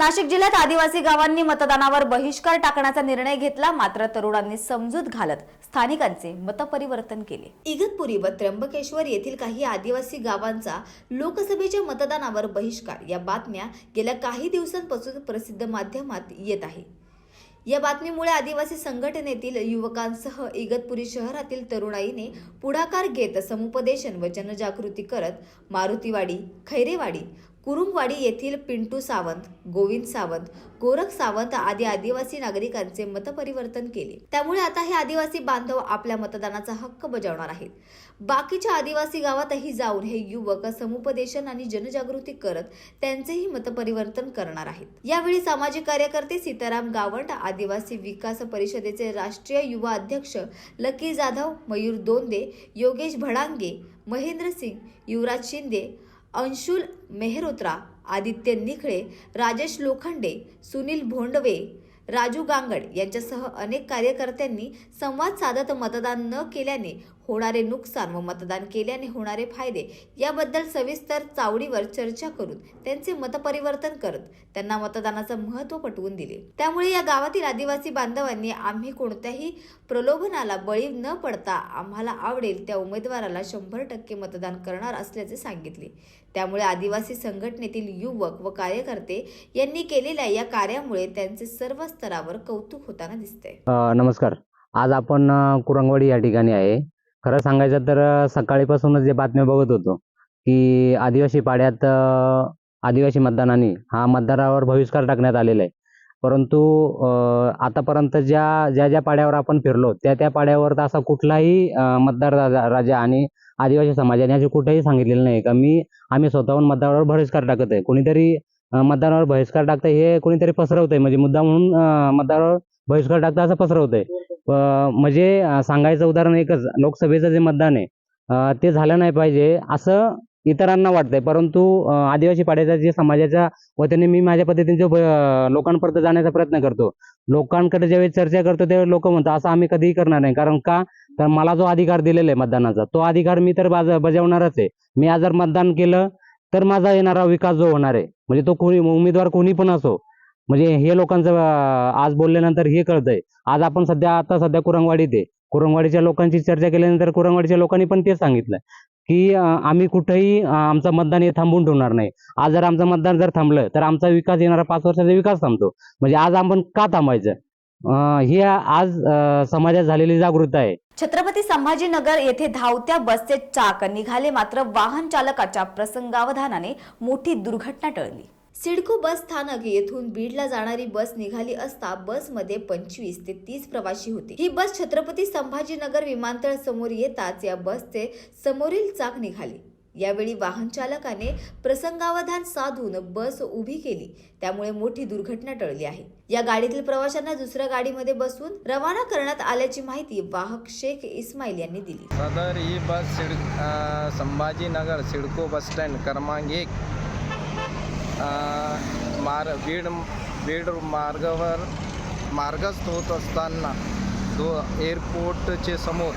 नाशिक जिल्ह्यात आदिवासी गावांनी मतदानावर बहिष्कार टाकण्याचा निर्णय घेतला. मात्र तरुणांनी समजूत घालत स्थानिकांचे मतपरिवर्तन केले. इगतपुरी व त्र्यंबकेश्वर येथील काही आदिवासी गावांचा लोकसभेच्या मतदानावर बहिष्कार या बातम्या गेल्या काही दिवसांपासून प्रसिद्ध माध्यमात येत आहे. या बातमीमुळे आदिवासी संघटनेतील युवकांसह इगतपुरी शहरातील तरुणाईने पुढाकार घेत समुपदेशन व जनजागृती करत मारुतीवाडी खैरेवाडी कुरुंगवाडी येथील पिंटू सावंत गोविंद सावंत गोरख सावंत आदी आदिवासी नागरिकांचे मतपरिवर्तन केले. त्यामुळे आता हे आदिवासी बांधव आपल्या मतदानाचा हक्क बजावणार आहेत. बाकीच्या आदिवासी गावातही जाऊन हे युवक समुपदेशन आणि जनजागृती करत त्यांचेही मतपरिवर्तन करणार आहेत. यावेळी सामाजिक कार्यकर्ते सीताराम गावंड आदिवासी विकास परिषदेचे राष्ट्रीय युवा अध्यक्ष लकी जाधव मयूर दोंदे योगेश भडांगे महेंद्र सिंग युवराज शिंदे अंशुल मेहरोत्रा आदित्य निखळे राजेश लोखंडे सुनील भोंडवे राजू गांगड यांच्यासह अनेक कार्यकर्त्यांनी संवाद साधत मतदान न केल्याने होणारे नुकसान व मतदान केल्याने होणारे फायदे याबद्दल सविस्तर चावडीवर चर्चा करून त्यांचे मतपरिवर्तन करत त्यांना मतदानाचं महत्त्व पटवून दिले. त्यामुळे या गावातील आदिवासी बांधवांनी आम्ही कोणत्याही प्रलोभनाला बळी न पडता आम्हाला आवडेल त्या उमेदवाराला शंभर टक्के मतदान करणार असल्याचे सांगितले. त्यामुळे आदिवासी संघटनेतील युवक व कार्यकर्ते यांनी केलेल्या या कार्यामुळे त्यांचे सर्व स्तरावर कौतुक होताना दिसते नमस्कार. आज आपण कुरंगवाडी या ठिकाणी आहे. खरं सांगायचं तर सकाळीपासूनच जे बातम्या बघत होतो की आदिवासी पाड्यात आदिवासी मतदानाने हा मतदारावर बहिष्कार टाकण्यात आलेला आहे. परंतु आतापर्यंत ज्या ज्या ज्या पाड्यावर आपण फिरलो त्या त्या पाड्यावर तर असा कुठलाही मतदार राजा राजा आणि आदिवासी समाजाने असे कुठेही सांगितलेलं नाही. का मी आम्ही स्वतःहून मतदारावर बहिष्कार टाकत आहे. कोणीतरी मतदारावर बहिष्कार टाकतं हे कोणीतरी पसरवतंय. म्हणजे मुद्दा म्हणून मतदारावर बहिष्कार टाकतं असं पसरवत आहे म्हणजे सांगायचं उदाहरण एकच लोकसभेचं जे मतदान आहे ते झालं नाही पाहिजे असं इतरांना वाटतंय. परंतु आदिवासी पाड्याच्या जे समाजाच्या वतीने मी माझ्या पद्धतीने जो लोकांपर्यंत जाण्याचा प्रयत्न करतो लोकांकडे ज्यावेळी चर्चा करतो त्यावेळी लोक म्हणतात असं आम्ही कधीही करणार नाही. कारण का? तर मला जो अधिकार दिलेला आहे मतदानाचा तो अधिकार मी तर बाज बजावणारच आहे. मी आज जर मतदान केलं तर माझा येणारा विकास जो होणार आहे म्हणजे तो कोणी उमेदवार कोणी पण असो म्हणजे हे लोकांचं आज बोलल्यानंतर हे कळतंय. आज आपण सध्या आता सध्या कुरंगवाडीत आहे. कुरंगवाडीच्या लोकांची चर्चा केल्यानंतर कुरंगवाडीच्या लोकांनी पण ते सांगितलं की आम्ही कुठेही आमचं मतदान हे थांबून ठेवणार नाही. आज जर आमचं मतदान जर थांबलं तर आमचा विकास येणारा पाच वर्षाचा विकास थांबतो. म्हणजे आज आपण का थांबायचं? हे ही आज समाजात झालेली जागृतता आहे. छत्रपती संभाजीनगर येथे धावत्या बसचे चाक निघाले मात्र वाहन चालकाच्या प्रसंगावधानाने मोठी दुर्घटना टळली. सिडको बस स्थानक येथून बीडला जाणारी बस निघाली असता बसमध्ये पंचवीस ते तीस प्रवासी होते. ही बस छत्रपती संभाजीनगर विमानतळ समोर येताच या बसचे समोरील चाक निघाले. यावेळी वाहन चालकाने प्रसंगावधान साधून बस उभी केली. त्यामुळे मोठी दुर्घटना टळली आहे. या गाडीतील प्रवाशांना दुसऱ्या गाडीमध्ये बसून रवाना करण्यात आल्याची माहिती वाहक शेख इस्माईल यांनी दिली. सदर ही बस सिड संभाजीनगर सिडको बस स्टँड क्रमांक एक मार बीड बीड मार्गावर मार्गस्थ होत असताना दो एअरपोर्टचे समोर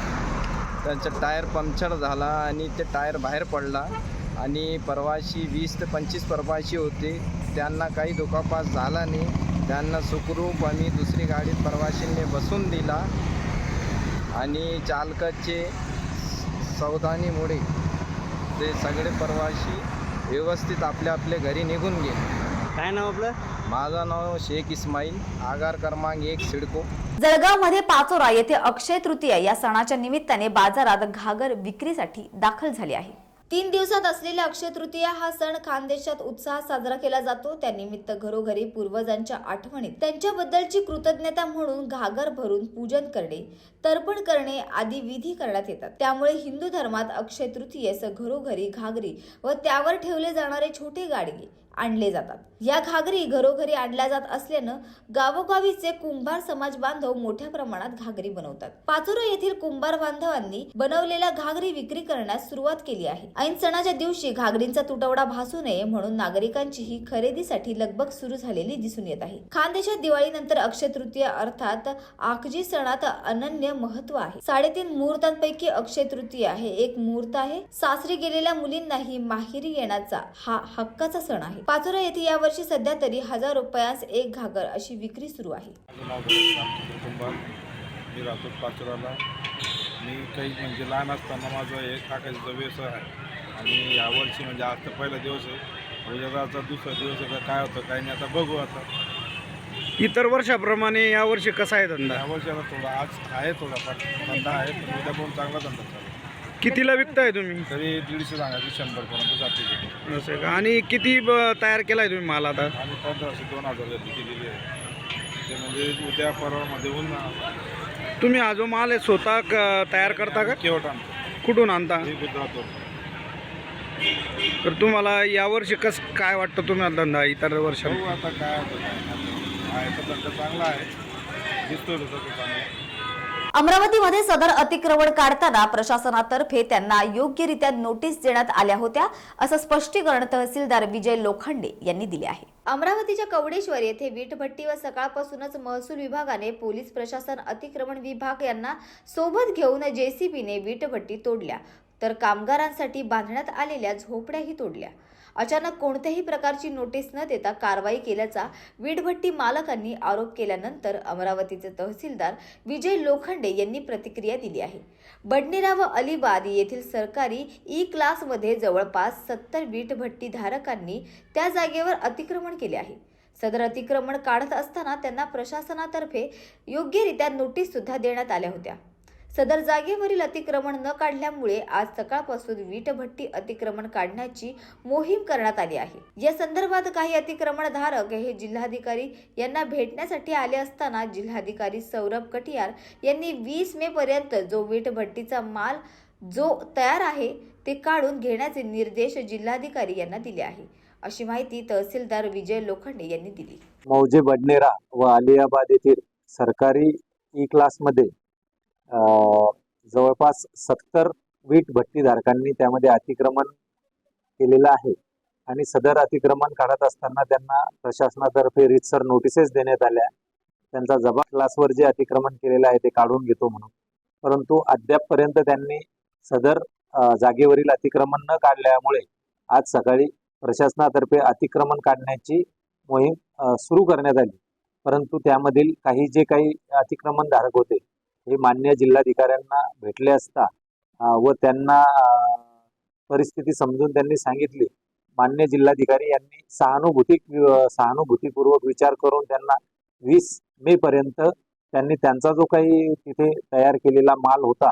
त्यांचा टायर पंक्चर झाला आणि ते टायर बाहेर पडला. आणि प्रवासी वीस ते पंचवीस प्रवासी होते. त्यांना काही दुखापास झाला नाही. त्यांना सुखरूप आम्ही दुसरी गाडीत प्रवाशींनी बसून दिला. आणि चालकाचे सावधानीमुळे ते सगळे प्रवासी व्यवस्थित आपल्या आपल्या घरी निघून गेले. काय नाव आपलं? माझं नाव शेख इस्माईल आगार क्रमांक एक सिडको. जळगावमध्ये पाचोरा येथे अक्षय तृतीया या सणाच्या निमित्ताने बाजारात घागर विक्रीसाठी दाखल झाले आहे. तीन दिवसात असलेल्या अक्षय तृतीया हा सण खानदेशात उत्साहात साजरा केला जातो. त्यानिमित्त घरोघरी पूर्वजांच्या आठवणीत त्यांच्याबद्दलची कृतज्ञता म्हणून घागर भरून पूजन करणे तर्पण करणे आदी विधी करण्यात येतात. त्यामुळे हिंदू धर्मात अक्षय तृतीयेस घरोघरी घागरी व त्यावर ठेवले जाणारे छोटे गाडगे आणले जातात. या घागरी घरोघरी आणल्या जात असल्यानं गावोगावीचे कुंभार समाज बांधव मोठ्या प्रमाणात घागरी बनवतात. पाचोरा येथील कुंभार बांधवांनी बनवलेल्या घागरी विक्री करण्यास सुरुवात केली आहे. ऐन सणाच्या दिवशी घागरींचा तुटवडा भासू नये म्हणून नागरिकांची ही खरेदीसाठी लगबग सुरू झालेली दिसून येत आहे. खानदेशात दिवाळीनंतर अक्षय तृतीया अर्थात आखजी सणात अनन्य महत्त्व आहे. साडेतीन मुहूर्तांपैकी अक्षय तृतीया हे एक मुहूर्त आहे. सासरी गेलेल्या मुलींनाही माहेरी येण्याचा हा हक्काचा सण आहे. पाचोरा येथे यावर्षी सध्या तरी हजार रुपयांस एक घागर अशी विक्री सुरू आहे. मी राहतो पाचोराला. मी काही म्हणजे लहान असताना माझं हे काकाचा व्यवसाय आहे. आणि यावर्षी म्हणजे आज तर पहिला दिवस आहे. उद्याचा दुसरा दिवस आहे का काय होतं काय नाही आता बघू आता. इतर वर्षाप्रमाणे यावर्षी कसा आहे धंदा? यावर्षी आता थोडा आज आहे थोडाफार धंदा आहे पण उद्या पण चांगला धंदा चालू आहे. कितीला विकताय तुम्ही? तरी दीडशे सांगायचे शंभरपर्यंत जाते ते. असं का? आणि किती ब- तयार केलाय तुम्ही माल आता? आणि पंधराशे दोन हजार गर्दी केलेली आहे. ते म्हणजे उद्या परवामध्ये होऊन तुम्ही हा जो माल आहे स्वतः क- तयार करता का? केवट आणतो. कुठून आणता? हे गुजरातवर तर तुम्हाला यावर्षी कस काय वाटतं तुम्हाला धंदा इतर वर्षात बघू आता काय होतं काय नाही. आहे तर धंदा चांगला आहे. दिसतोय तसं तो चांगला अमरावतीमध्ये सदर अतिक्रमण काढताना प्रशासनातर्फे त्यांना योग्यरित्या नोटीस देण्यात आल्या होत्या असं स्पष्टीकरण तहसीलदार विजय लोखंडे यांनी दिले आहे. अमरावतीच्या कवडेश्वर येथे वीटभट्टी व सकाळपासूनच महसूल विभागाने पोलीस प्रशासन अतिक्रमण विभाग यांना सोबत घेऊन जेसीबीने वीटभट्टी तोडल्या. तर कामगारांसाठी बांधण्यात आलेल्या झोपड्याही तोडल्या. अचानक कोणत्याही प्रकारची नोटीस न देता कारवाई केल्याचा वीटभट्टी मालकांनी आरोप केल्यानंतर अमरावतीचे तहसीलदार विजय लोखंडे यांनी प्रतिक्रिया दिली आहे. बडनेरा व अलिबाद येथील सरकारी ई क्लासमध्ये जवळपास सत्तर वीटभट्टी धारकांनी त्या जागेवर अतिक्रमण केले आहे. सदर अतिक्रमण काढत असताना त्यांना प्रशासनातर्फे योग्यरित्या नोटीस सुद्धा देण्यात आल्या होत्या. सदर जागेवरील अतिक्रमण न काढल्यामुळे आज सकाळपासून वीटभट्टी अतिक्रमण काढण्याची मोहीम करण्यात आली आहे. या संदर्भात काही अतिक्रमणधारक हे जिल्हाधिकारी यांना भेटण्यासाठी आले असताना जिल्हाधिकारी सौरभ कटियार यांनी वीस मे पर्यंत जो वीटभट्टीचा माल जो तयार आहे ते काढून घेण्याचे निर्देश जिल्हाधिकारी यांना दिले आहे. अशी माहिती तहसीलदार विजय लोखंडे यांनी दिली. मौजे बडनेरा व अलियाबाद येथील सरकारी ई क्लासमध्ये जवळपास सत्तर वीट भट्टीधारकांनी त्यामध्ये अतिक्रमण केलेलं आहे. आणि सदर अतिक्रमण काढत असताना त्यांना प्रशासनातर्फे रितसर नोटिसेस देण्यात आल्या. त्यांचा जबा क्लासवर जे अतिक्रमण केलेलं आहे ते काढून घेतो म्हणून. परंतु अद्यापपर्यंत त्यांनी सदर जागेवरील अतिक्रमण न काढल्यामुळे आज सकाळी प्रशासनातर्फे अतिक्रमण काढण्याची मोहीम सुरू करण्यात आली. परंतु त्यामधील काही जे काही अतिक्रमणधारक होते हे मान्य जिल्हाधिकाऱ्यांना भेटले असता व त्यांना परिस्थिती समजून त्यांनी सांगितली. मान्य जिल्हाधिकारी यांनी सहानुभूती सहानुभूतीपूर्वक विचार करून त्यांना वीस मे पर्यंत त्यांनी त्यांचा जो काही तिथे तयार केलेला माल होता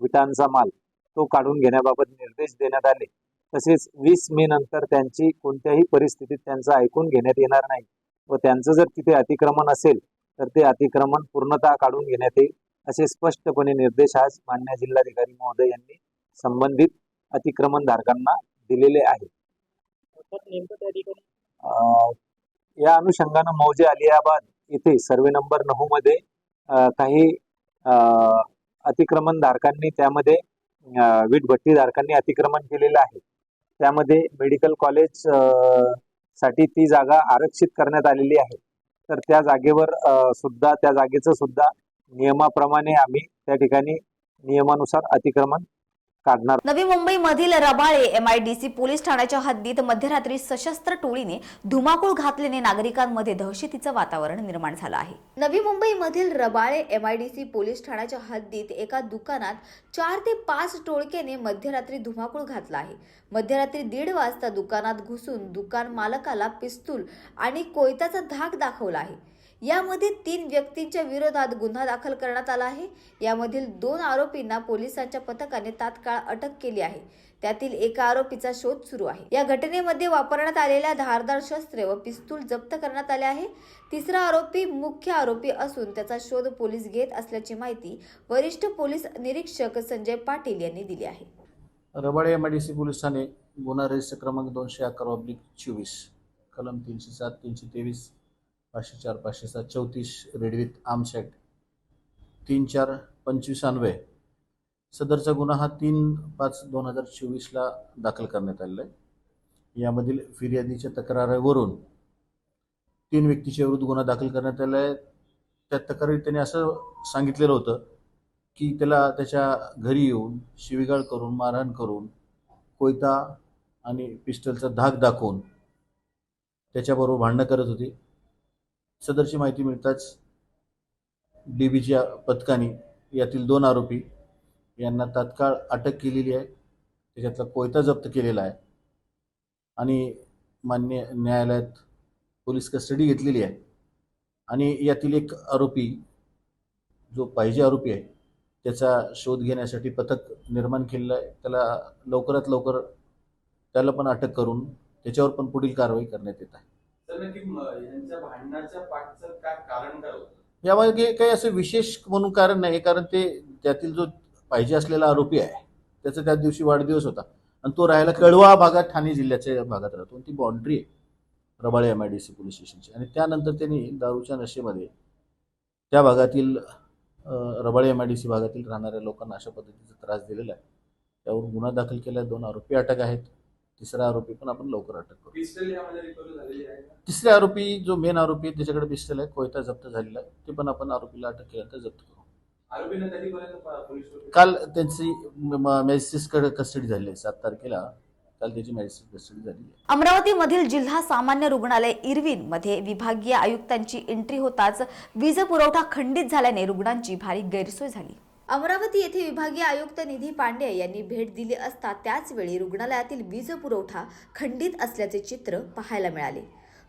विटांचा माल तो काढून घेण्याबाबत निर्देश देण्यात आले. तसेच वीस मे नंतर त्यांची कोणत्याही परिस्थितीत त्यांचं ऐकून घेण्यात येणार नाही व त्यांचं जर तिथे अतिक्रमण असेल तर ते अतिक्रमण पूर्णतः काढून घेण्यात येईल. असे स्पष्टपणे निर्देश आज मान्य जिल्हाधिकारी महोदय यांनी संबंधित अतिक्रमण धारकांना दिलेले आहेत. अं, या अनुषंगानं मौजे अलियाबाद येथे सर्वे नंबर नऊ मध्ये काही अं, अतिक्रमण धारकांनी त्यामध्ये अं, वीटभट्टी धारकांनी अतिक्रमण केलेलं आहे. त्यामध्ये मेडिकल कॉलेजसाठी ती जागा आरक्षित करण्यात आलेली आहे. तर त्या जागेवर सुद्धा त्या जागेचं सुद्धा नियमाप्रमाणे आम्ही त्या ठिकाणी नियमानुसार अतिक्रमण काढणार. नवी मुंबईमधील रबाळे एमआयडीसी पोलीस ठाण्याच्या हद्दीत मध्यरात्री सशस्त्र टोळीने धुमाकूळ घातल्याने नागरिकांमध्ये दहशतीचं वातावरण निर्माण झालं आहे. नवी मुंबईमधील रबाळे एमआयडीसी पोलीस ठाण्याच्या हद्दीत एका दुकानात चार ते पाच टोळक्याने मध्यरात्री धुमाकूळ घातला आहे. मध्यरात्री दीड वाजता दुकानात घुसून दुकान मालकाला पिस्तूल आणि कोयताचा धाक दाखवला आहे. यामध्ये तीन व्यक्तींच्या विरोधात गुन्हा दाखल करण्यात आला आहे. यामधील दोन आरोपींना पोलिसांच्या पथकाने तात्काळ अटक केली आहे. त्यातील एका आरोपीचा शोध सुरू आहे. या घटनेमध्ये वापरण्यात आलेल्या धारदार शस्त्रे व पिस्तूल जप्त करण्यात आले आहे. तिसरा आरोपी मुख्य आरोपी असून त्याचा शोध पोलीस घेत असल्याची माहिती वरिष्ठ पोलीस निरीक्षक संजय पाटील यांनी दिली आहे. Rabale M I D C police Thane गुन्हा रजिस्टर क्रमांक दोनशे अकरा ऑब्लिक चोवीस कलम तीनशे सात तीनशे तेवीस पाचशे चार पाचशे सात चौतीस रेड आर्मसेट तीन चार पंचवीस अन्वय सदरचा गुन्हा हा तीन पाच दोन हजार चोवीसला दाखल करण्यात आलेला आहे. यामधील फिर्यादीच्या तक्रारीवरून तीन व्यक्तीच्या विरुद्ध गुन्हा दाखल करण्यात आला आहे. त्या तक्रारीत त्याने असं सांगितलेलं होतं की त्याला त्याच्या घरी येऊन शिवीगाळ करून मारहाण करून कोयता आणि पिस्टलचा धाक दाखवून त्याच्याबरोबर भांडणं करत होते. सदरची माहिती मिळताच डी बीच्या पथकाने यातील दोन आरोपी यांना तात्काळ अटक केलेली आहे. त्याच्यातला कोयता जप्त केलेला आहे. आणि मान्य न्यायालयात पोलीस कस्टडी घेतलेली आहे. आणि यातील एक आरोपी जो पाहिजे आरोपी आहे त्याचा शोध घेण्यासाठी पथक निर्माण केलेलं आहे. त्याला लवकरात लवकर त्याला पण अटक करून त्याच्यावर पण पुढील कारवाई करण्यात येत आहे. तर नक्की यांच्या भांडणाच्या पाठचं काय कारण काय होतं? काही असं विशेष म्हणून कारण नाही कारण ते त्यातील जो पाहिजे असलेला आरोपी आहे त्याचा त्या दिवशी वाढदिवस होता. आणि तो राहायला कळवा भागात ठाणे जिल्ह्याच्या भागात राहतो. आणि ती बाउंड्री आहे Rabale M I D C police स्टेशनची. आणि त्यानंतर त्यांनी दारूच्या नशेमध्ये त्या भागातील Rabale M I D C भागातील राहणाऱ्या लोकांना अशा पद्धतीचा त्रास दिलेला आहे. त्यावर गुन्हा दाखल केला. दोन आरोपी अटक आहेत. तिसरा आरोपी पण आपण लवकर अटक करू? तिसरे आरोपी जो मेन आरोपी आहे त्याच्याकडे पिस्टल आहे कोयता जप्त झालेला आहे. ते पण आपण आरोपीला अटक केल्यानंतर जप्त करू. काल त्यांची मॅजिस्ट्रेटकडे कस्टडी झाली आहे. सात तारखेला काल त्याची मॅजिस्ट्रेट कस्टडी झाली आहे. अमरावतीमधील जिल्हा सामान्य रुग्णालय इरविनमध्ये विभागीय आयुक्तांची एंट्री होताच वीज पुरवठा खंडित झाल्याने रुग्णांची भारी गैरसोय झाली. अमरावती येथे विभागीय आयुक्त निधी पांडे यांनी भेट दिली असता त्याचवेळी रुग्णालयातील वीज पुरवठा खंडित असल्याचे चित्र पाहायला मिळाले.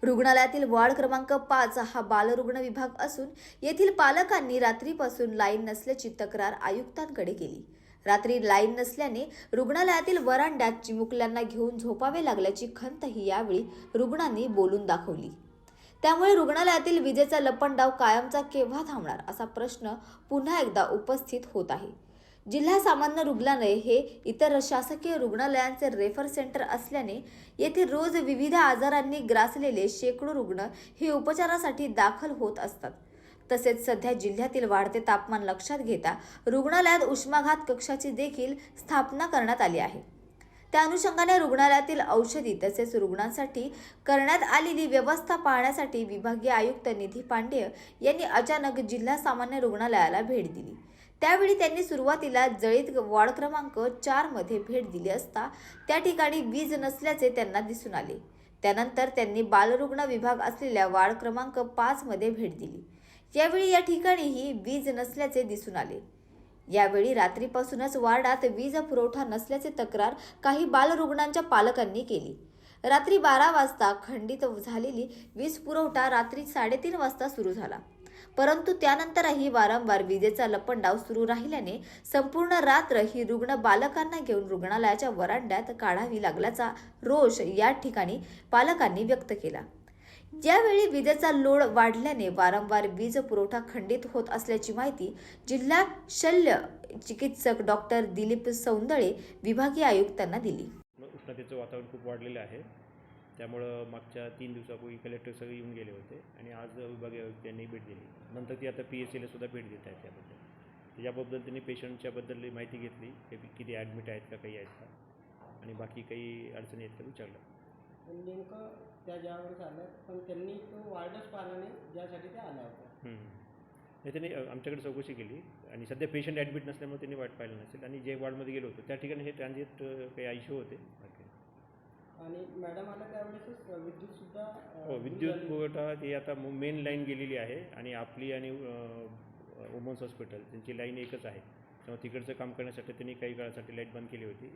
रुग्णालयातील वार्ड क्रमांक पाच हा बालरुग्ण विभाग असून येथील पालकांनी रात्रीपासून लाईन नसल्याची तक्रार आयुक्तांकडे केली. रात्री लाईन नसल्याने रुग्णालयातील वरांड्यात चिमुकल्यांना घेऊन झोपावे लागल्याची खंतही यावेळी रुग्णांनी बोलून दाखवली. त्यामुळे रुग्णालयातील विजेचा लपंडाव कायमचा केव्हा थांबणार असा प्रश्न पुन्हा एकदा उपस्थित होत आहे. जिल्हा सामान्य रुग्णालय हे इतर शासकीय रुग्णालयांचे रेफर सेंटर असल्याने येथे रोज विविध आजारांनी ग्रासलेले शेकडो रुग्ण हे उपचारासाठी दाखल होत असतात. तसेच सध्या जिल्ह्यातील वाढते तापमान लक्षात घेता रुग्णालयात उष्माघात कक्षाची देखील स्थापना करण्यात आली आहे. त्या अनुषंगाने रुग्णालयातील औषधी तसेच रुग्णांसाठी करण्यात आलेली व्यवस्था पाहण्यासाठी विभागीय आयुक्त निधी पांडेय यांनी अचानक जिल्हा सामान्य रुग्णालयाला भेट दिली. त्यावेळी त्यांनी सुरुवातीला जळीत वॉर्ड क्रमांक चारमध्ये भेट दिली असता त्या ठिकाणी वीज नसल्याचे त्यांना दिसून आले. त्यानंतर त्यांनी बालरुग्ण विभाग असलेल्या वार्ड क्रमांक पाच मध्ये भेट दिली. यावेळी या ठिकाणीही वीज नसल्याचे दिसून आले. यावेळी रात्रीपासूनच वार्डात वीज पुरवठा नसल्याचे तक्रार काही बालरुग्णांच्या पालकांनी केली. रात्री बारा वाजता खंडित झालेली वीज पुरवठा रात्री साडेतीन वाजता सुरू झाला. परंतु त्यानंतरही वारंवार विजेचा लपंडाव सुरू राहिल्याने संपूर्ण रात्र ही रुग्ण बालकांना घेऊन रुग्णालयाच्या वरांड्यात काढावी लागल्याचा रोष या ठिकाणी पालकांनी व्यक्त केला. यावेळी विजेचा लोड वाढल्याने वारंवार वीज पुरवठा खंडित होत असल्याची माहिती जिल्हा शल्य चिकित्सक डॉक्टर दिलीप सौंदळे विभागीय आयुक्तांना दिली. उष्णतेचं वातावरण खूप वाढलेलं आहे. त्यामुळं मागच्या तीन दिवसापूर्वी कलेक्टर सगळे येऊन गेले होते आणि आज विभागीय आयुक्तांनी भेट दिली. नंतर ती आता पी एस सीला सुद्धा भेट देत आहेत त्याबद्दल. त्याच्याबद्दल त्यांनी पेशंटच्याबद्दल माहिती घेतली. की किती ॲडमिट आहेत का काही आहेत का? आणि बाकी काही अडचणी आहेत का विचारलं. पण नेमकं त्या ज्यावेळेस आल्या पण त्यांनी तो वार्डच पाहिला नाही ज्यासाठी त्या आल्या होत्या. हम्म. नाही त्यांनी अ, आमच्याकडे चौकशी केली आणि सध्या पेशंट ॲडमिट नसल्यामुळे त्यांनी वाट पाहिलं नसेल आणि जे वॉर्डमध्ये गेलो होतो त्या ठिकाणी हे ट्रान्झिट काही इश्यू होते. आणि मॅडम आल्या त्यावेळेसच विद्युत सुद्धा अं, हो विद्युत झाली. पुरवठा ती आता मेन लाईन गेलेली आहे आणि आपली आणि वुमन्स हॉस्पिटल त्यांची लाईन एकच आहे. त्यामुळे तिकडचं काम करण्यासाठी त्यांनी काही काळासाठी लाइट बंद केली होती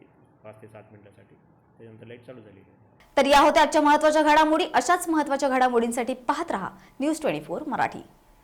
पाच ते सात मिनिटासाठी. त्याच्यानंतर लाइट चालू झालेली आहे तर या होत्या आजच्या महत्त्वाच्या घडामोडी. अशाच महत्त्वाच्या घडामोडींसाठी पाहत रहा. News twenty four Marathi.